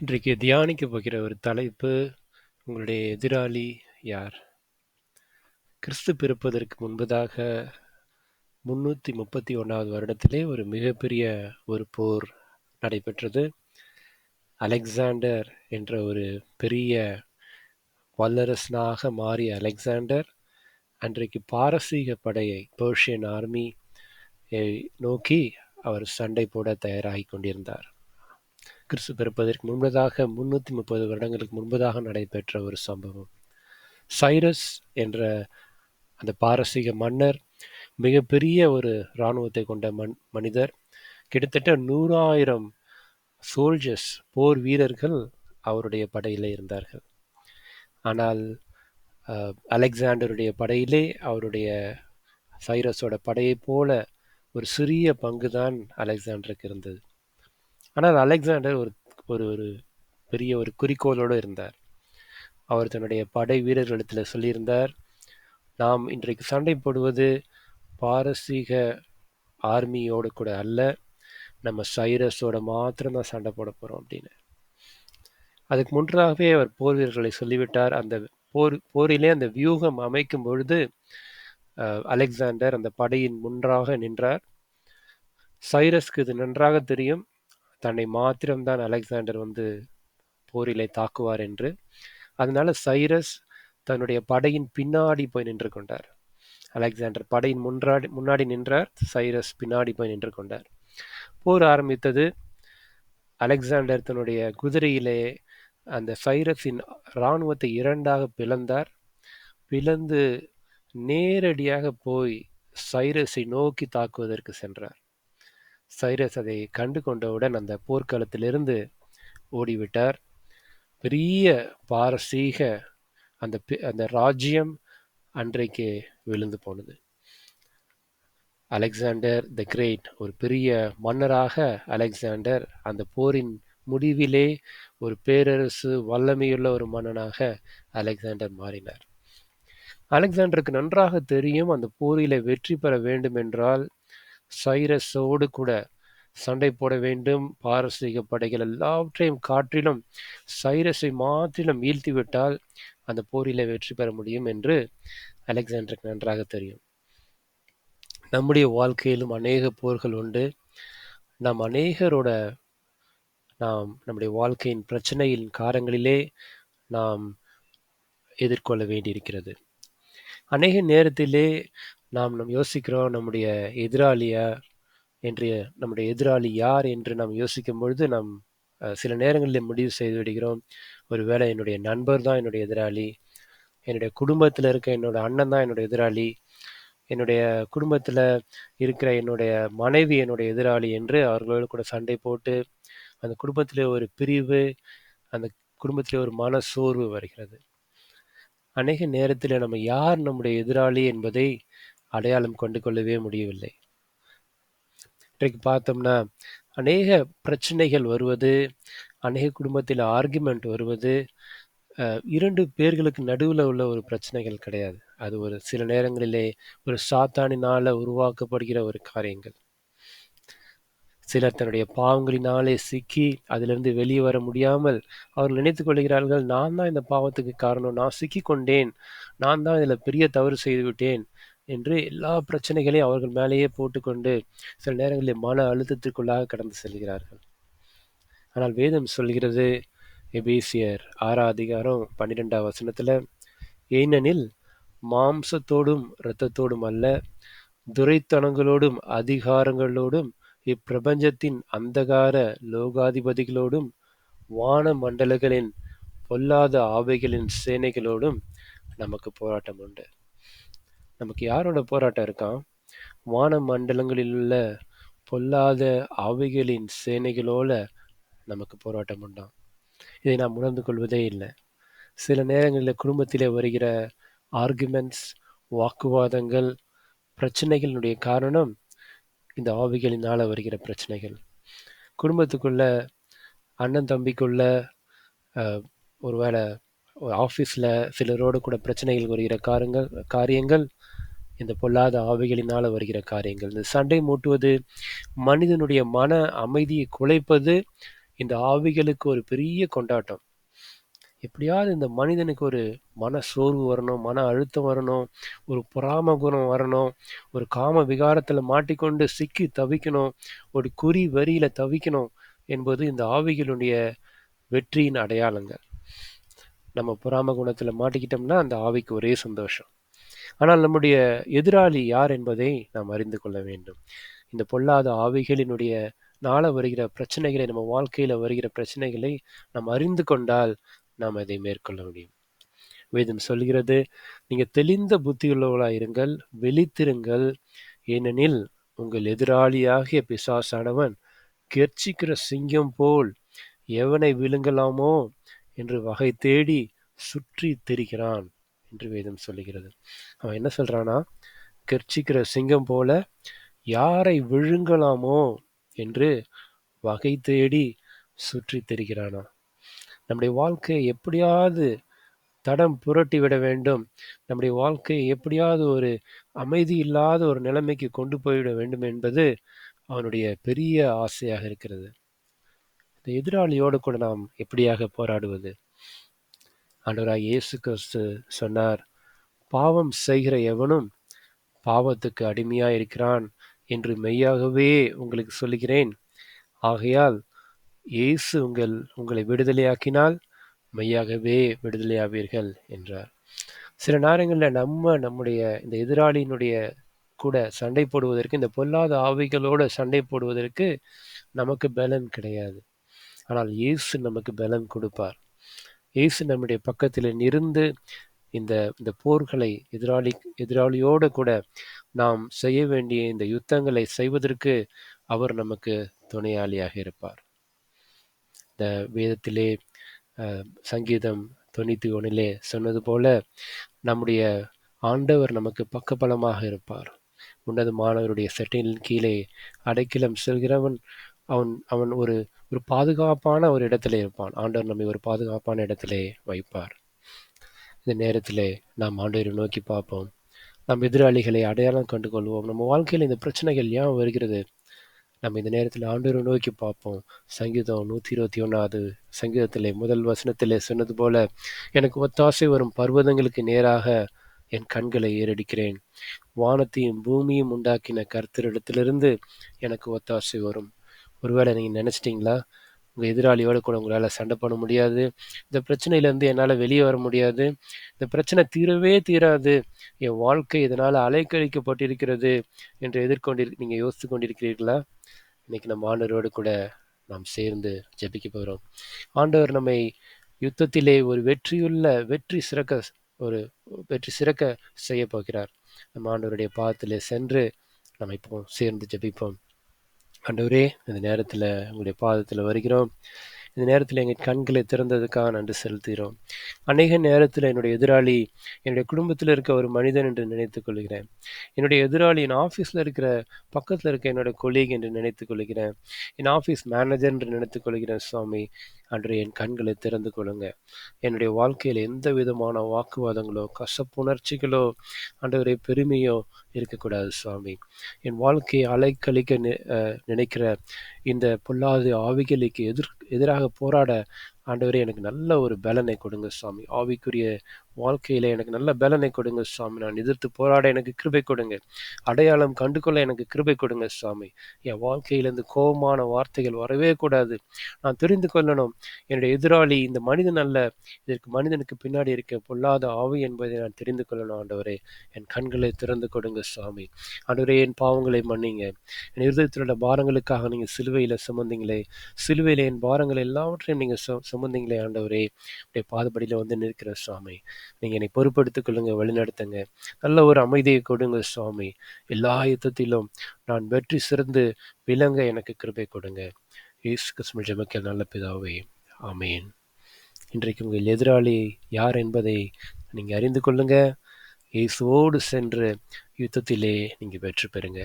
இன்றைக்கு தியானிக்க போகிற ஒரு தலைப்பு உங்களுடைய எதிராளி யார்? கிறிஸ்து பிறப்பதற்கு முன்பதாக முன்னூற்றி முப்பத்தி ஒன்றாவது வருடத்திலே ஒரு மிகப்பெரிய ஒரு போர் நடைபெற்றது. அலெக்சாண்டர் என்ற ஒரு பெரிய வல்லரசனாக மாறிய அலெக்சாண்டர் அன்றைக்கு பாரசீக படையை பேர்ஷியன் ஆர்மி நோக்கி அவர் சண்டை போட தயாராகி கொண்டிருந்தார். கிறிஸ்து பிறப்பதற்கு முன்பதாக முன்னூற்றி முப்பது வருடங்களுக்கு முன்பதாக நடைபெற்ற ஒரு சம்பவம். சைரஸ் என்ற அந்த பாரசீக மன்னர் மிகப்பெரிய ஒரு இராணுவத்தை கொண்ட மண் மனிதர் கிட்டத்தட்ட நூறாயிரம் சோல்ஜர்ஸ் போர் வீரர்கள் அவருடைய படையிலே இருந்தார்கள். ஆனால் அலெக்சாண்டருடைய படையிலே அவருடைய சைரஸோட படையை போல ஒரு சிறிய பங்கு தான் அலெக்சாண்டருக்கு இருந்தது. ஆனால் அலெக்சாண்டர் ஒரு ஒரு ஒரு பெரிய ஒரு குறிக்கோளோடு இருந்தார். அவர் தன்னுடைய படை வீரர்களிடத்தில் சொல்லியிருந்தார் நாம் இன்றைக்கு சண்டை போடுவது பாரசீக ஆர்மியோடு கூட அல்ல நம்ம சைரஸோட மாத்திரம்தான் சண்டை போட போகிறோம் அப்படின்னு. அதுக்கு முன்றாகவே அவர் போர் வீரர்களை சொல்லிவிட்டார். அந்த போர் போரிலே அந்த வியூகம் அமைக்கும் பொழுது அலெக்சாண்டர் அந்த படையின் முன்றாக நின்றார். சைரஸ்க்கு இது நன்றாக தெரியும். தன்னை மாத்திரம்தான் அலெக்சாண்டர் வந்து போரிலே தாக்குவார் என்று. அதனால சைரஸ் தன்னுடைய படையின் பின்னாடி போய் நின்று கொண்டார். அலெக்சாண்டர் படையின் முன்னாடி முன்னாடி நின்றார் சைரஸ் பின்னாடி போய் நின்று கொண்டார். போர் ஆரம்பித்தது. அலெக்சாண்டர் தன்னுடைய குதிரையிலே அந்த சைரஸின் இராணுவத்தை இரண்டாக பிளந்தார். பிளந்து நேரடியாக போய் சைரஸை நோக்கி தாக்குவதற்கு சென்றார். சைரஸ் அதை கண்டு கொண்டவுடன் அந்த போர்க்களத்திலிருந்து ஓடிவிட்டார். பெரிய பாரசீக அந்த அந்த ராஜ்யம் அன்றைக்கு விழுந்து போனது. அலெக்சாண்டர் த கிரேட் ஒரு பெரிய மன்னராக அலெக்சாண்டர் அந்த போரின் முடிவிலே ஒரு பேரரசு வல்லமையுள்ள ஒரு மன்னனாக அலெக்சாண்டர் மாறினார். அலெக்சாண்டருக்கு நன்றாக தெரியும் அந்த போரில வெற்றி பெற வேண்டும் என்றால் சைரஸோடு கூட சண்டை போட வேண்டும். பாரசீக படைகள் எல்லாவற்றையும் காற்றிலும் சைரஸை மாற்றிலும் வீழ்த்திவிட்டால் அந்த போரில வெற்றி பெற முடியும் என்று அலெக்சாண்டருக்கு நன்றாக தெரியும். நம்முடைய வாழ்க்கையிலும் அநேக போர்கள் உண்டு. நாம் அநேகரோட நாம் நம்முடைய வாழ்க்கையின் பிரச்சனையின் காரங்களிலே நாம் எதிர்கொள்ள வேண்டியிருக்கிறது. அநேக நேரத்திலே நாம் நம் யோசிக்கிறோம் நம்முடைய எதிராளியா என்று நம்முடைய எதிராளி யார் என்று நாம் யோசிக்கும் பொழுது நாம் சில நேரங்களில் முடிவு செய்து விடுகிறோம். ஒருவேளை என்னுடைய நண்பர் தான் என்னுடைய எதிராளி என்னுடைய குடும்பத்தில் இருக்க என்னோட அண்ணன் தான் என்னுடைய எதிராளி என்னுடைய குடும்பத்தில் இருக்கிற என்னுடைய மனைவி என்னுடைய எதிராளி என்று அவர்களோடு கூட சண்டை போட்டு அந்த குடும்பத்திலே ஒரு பிரிவு அந்த குடும்பத்திலே ஒரு மன சோர்வு வருகிறது. அநேக நேரத்தில் நம்ம யார் நம்முடைய எதிராளி என்பதை அடையாளம் கொண்டு கொள்ளவே முடியவில்லை. இன்றைக்கு பார்த்தோம்னா அநேக பிரச்சனைகள் வருவது அநேக குடும்பத்தில் ஆர்குமெண்ட் வருவது இரண்டு பேர்களுக்கு நடுவில் உள்ள ஒரு பிரச்சனைகள் கிடையாது. அது ஒரு சில நேரங்களிலே ஒரு சாத்தானினால உருவாக்கப்படுகிற ஒரு காரியங்கள். சிலர் தன்னுடைய பாவங்களினாலே சிக்கி அதிலிருந்து வெளியே வர முடியாமல் அவர்கள் நினைத்து கொள்கிறார்கள் நான் தான் இந்த பாவத்துக்கு காரணம். நான் சிக்கி கொண்டேன் நான் தான் இதில் பெரிய தவறு செய்து விட்டேன். என்று எல்லா பிரச்சனைகளையும் அவர்கள் மேலேயே போட்டுக்கொண்டு சில நேரங்களில் மன அழுத்தத்திற்குள்ளாக கடந்து செல்கிறார்கள். ஆனால் வேதம் சொல்கிறது எபேசியர் ஆறா அதிகாரம் பன்னிரெண்டாம் வசனத்தில் ஏனெனில் மாம்சத்தோடும் இரத்தத்தோடும் அல்ல துரைத்தனங்களோடும் அதிகாரங்களோடும் இப்பிரபஞ்சத்தின் அந்தகார லோகாதிபதிகளோடும் வான மண்டலங்களின் பொல்லாத ஆவைகளின் சேனைகளோடும் நமக்கு போராட்டம் உண்டு நமக்கு யாரோட போராட்டம் இருக்கான் வான மண்டலங்களில் உள்ள பொல்லாத ஆவிகளின் சேனைகளோட நமக்கு போராட்டம் உண்டாம் இதை நாம் உணர்ந்து கொள்வதே இல்லை. சில நேரங்களில் குடும்பத்திலே வருகிற ஆர்குமெண்ட்ஸ் வாக்குவாதங்கள் பிரச்சனைகளினுடைய காரணம் இந்த ஆவிகளினால வருகிற பிரச்சனைகள். குடும்பத்துக்குள்ள அண்ணன் தம்பிக்குள்ள ஒருவேளை ஆஃபீஸில் சிலரோடு கூட பிரச்சனைகள் வருகிற காரங்கள் காரியங்கள் இந்த பொல்லாத ஆவிகளினால் வருகிற காரியங்கள். இந்த சண்டை மூட்டுவது மனிதனுடைய மன அமைதியை குலைப்பது இந்த ஆவிகளுக்கு ஒரு பெரிய கொண்டாட்டம். எப்படியாவது இந்த மனிதனுக்கு ஒரு மன சோர்வு வரணும் மன அழுத்தம் வரணும் ஒரு பொறாம குணம் வரணும் ஒரு காம விகாரத்தில் மாட்டிக்கொண்டு சிக்கி தவிக்கணும் ஒரு குறி வரியில் தவிக்கணும் என்பது இந்த ஆவிகளுடைய வெற்றியின் அடையாளங்கள். நம்ம பொறாம குணத்துல மாட்டிக்கிட்டோம்னா அந்த ஆவிக்கு ஒரே சந்தோஷம். ஆனால் நம்முடைய எதிராளி யார் என்பதை நாம் அறிந்து கொள்ள வேண்டும். இந்த பொல்லாத ஆவிகளினுடைய நாள வருகிற பிரச்சனைகளை நம்ம வாழ்க்கையில வருகிற பிரச்சனைகளை நாம் அறிந்து கொண்டால் நாம் அதை மேற்கொள்ள முடியும். வேதம் சொல்கிறது நீங்க தெளிந்த புத்தியுள்ளவர்களாய் இருங்கள் வெளித்திருங்கள். ஏனெனில் உங்கள் எதிராளியாகிய பிசாசானவன் கெர்ச்சிக்கிற சிங்கம் போல் எவனை விழுங்கலாமோ என்று வகை தேடி சுற்றி திரிகிறான் என்று வேதம் சொல்லுகிறது. அவன் என்ன சொல்றானா கர்ச்சிக்கிற சிங்கம் போல யாரை விழுங்கலாமோ என்று வகை தேடி சுற்றி திரிகிறானா. நம்முடைய வாழ்க்கையை எப்படியாவது தடம் புரட்டி விட வேண்டும். நம்முடைய வாழ்க்கையை எப்படியாவது ஒரு அமைதி இல்லாத ஒரு நிலைமைக்கு கொண்டு போய்விட வேண்டும் என்பது அவனுடைய பெரிய ஆசையாக இருக்கிறது. இந்த எதிராளியோடு கூட நாம் எப்படியாக போராடுவது? ஆண்டவராக இயேசு கிறிஸ்து சொன்னார் பாவம் செய்கிற எவனும் பாவத்துக்கு அடிமையாக இருக்கிறான் என்று மெய்யாகவே உங்களுக்கு சொல்லுகிறேன். ஆகையால் இயேசு உங்கள் உங்களை விடுதலையாக்கினால் மெய்யாகவே விடுதலையாவீர்கள் என்றார். சில நேரங்களில் நம்ம நம்முடைய இந்த எதிராளியினுடைய கூட சண்டை போடுவதற்கு இந்த பொல்லாத ஆவிகளோட சண்டை போடுவதற்கு நமக்கு பலன் கிடையாது. ஆனால் இயேசு நமக்கு பலன் கொடுப்பார். இயேசு நம்முடைய பக்கத்தில் இருந்து இந்த இந்த போர்களை எதிராளி எதிராளியோடு கூட நாம் செய்ய வேண்டிய இந்த யுத்தங்களை செய்வதற்கு அவர் நமக்கு துணையாளியாக இருப்பார். இந்த வேதத்திலே சங்கீதம் தொண்ணூற்றி ஒன்றிலே சொன்னது போல நம்முடைய ஆண்டவர் நமக்கு பக்கபலமாக இருப்பார். உன்னதமானவருடைய செட்டிலின் கீழே அடைக்கலம் செல்கிறவன் அவன் அவன் ஒரு ஒரு பாதுகாப்பான ஒரு இடத்துல இருப்பான். ஆண்டவர் நம்மை ஒரு பாதுகாப்பான இடத்திலே வைப்பார். இந்த நேரத்தில் நாம் ஆண்டவரை நோக்கி பார்ப்போம். நம் எதிராளிகளை அடையாளம் கண்டு கொள்வோம் நம்ம வாழ்க்கையில் இந்த பிரச்சனைகள் ஏன் வருகிறது? நம்ம இந்த நேரத்தில் ஆண்டவரை நோக்கி பார்ப்போம். சங்கீதம் நூற்றி இருபத்தி ஒன்றாவது சங்கீதத்திலே முதல் வசனத்திலே சொன்னது போல எனக்கு ஒத்தாசை வரும் பர்வதங்களுக்கு நேராக என் கண்களை ஏறடிக்கிறேன். வானத்தையும் பூமியும் உண்டாக்கின கருத்தரிடத்திலிருந்து எனக்கு ஒத்தாசை வரும். ஒருவேளை நீங்கள் நினச்சிட்டிங்களா? உங்கள் எதிராளியோட கூட உங்களால் சண்டை பண்ண முடியாது. இந்த பிரச்சனையிலேருந்து என்னால் வெளியே வர முடியாது. இந்த பிரச்சனை தீரவே தீராது. என் வாழ்க்கை இதனால் அலைக்கழிக்கப்பட்டிருக்கிறது என்று எதிர்கொண்டிரு நீங்கள் யோசித்து கொண்டிருக்கிறீர்களா? இன்னைக்கு நம்ம ஆண்டவரோடு கூட நாம் சேர்ந்து ஜெபிக்க போகிறோம் ஆண்டவர் நம்மை யுத்தத்திலே ஒரு வெற்றியுள்ள வெற்றி சிறக்க ஒரு வெற்றி சிறக்க செய்ய போகிறார். நம்ம ஆண்டவருடைய பாதத்தில் சென்று நம்ம இப்போ சேர்ந்து ஜெபிப்போம். ஆண்டவரே இந்த நேரத்தில் உங்களுடைய பாதத்தில் வருகிறோம். இந்த நேரத்தில் எங்கள் கண்களை திறந்ததுக்காக நன்றி செலுத்துகிறோம். அநேக நேரத்தில் என்னுடைய எதிராளி என்னுடைய குடும்பத்தில் இருக்க ஒரு மனிதன் என்று நினைத்துக் கொள்கிறேன். என்னுடைய எதிராளி என் ஆஃபீஸில் இருக்கிற பக்கத்தில் இருக்க என்னோட கொலீக் என்று நினைத்துக் கொள்கிறேன். என் ஆஃபீஸ் மேனேஜர் என்று நினைத்துக் கொள்கிறேன் சுவாமி. அன்று என் கண்களை திறந்து கொள்ளுங்க. என்னுடைய வாழ்க்கையில் எந்த விதமான வாக்குவாதங்களோ கசப்புணர்ச்சிகளோ அன்றைய பெருமையோ இருக்கக்கூடாது சுவாமி. என் வாழ்க்கையை அலைக்கழிக்க நினைக்கிற இந்த பொல்லாது ஆவிகளுக்கு எதிர் எதிராக போராட ஆண்டவரே எனக்கு நல்ல ஒரு பலனை கொடுங்க சுவாமி. ஆவிக்குரிய வாழ்க்கையில் எனக்கு நல்ல பலனை கொடுங்க சுவாமி. நான் எதிர்த்து போராட எனக்கு கிருபை கொடுங்க. அடையாளம் கண்டுகொள்ள எனக்கு கிருபை கொடுங்க சுவாமி. என் வாழ்க்கையிலேருந்து கோபமான வார்த்தைகள் வரவே கூடாது. நான் தெரிந்து கொள்ளணும். என்னுடைய எதிராளி இந்த மனிதன் அல்ல. இதற்கு மனிதனுக்கு பின்னாடி இருக்க பொல்லாத ஆவி என்பதை நான் தெரிந்து கொள்ளணும் ஆண்டவரே. என் கண்களை திறந்து கொடுங்க சுவாமி. ஆண்டவரே என் பாவங்களை மன்னிங்க. என் இருதயத்தில் உள்ள பாரங்களுக்காக நீங்கள் சிலுவையில் சுமந்தீங்களே. சிலுவையில் என் பாரங்கள் எல்லாவற்றையும் நீங்கள் சு சுமந்தீங்களே ஆண்டவரே. அப்படியே பாதுபடியில் வந்து நிற்கிற சுவாமி. நீங்கள் என்னை பொறுப்படுத்திக் கொள்ளுங்க வழிநடத்துங்க. நல்ல ஒரு அமைதியை கொடுங்க சுவாமி. எல்லா யுத்தத்திலும் நான் வெற்றி சிறந்து விளங்க எனக்கு கிருபை கொடுங்க. இயேசு கிறிஸ்துவ ஜமக்கல் நல்ல பிதாவே ஆமேன். இன்றைக்கு உங்கள் எதிராளி யார் என்பதை நீங்கள் அறிந்து கொள்ளுங்க. இயேசுவோடு சென்று யுத்தத்திலே நீங்கள் வெற்றி பெறுங்க.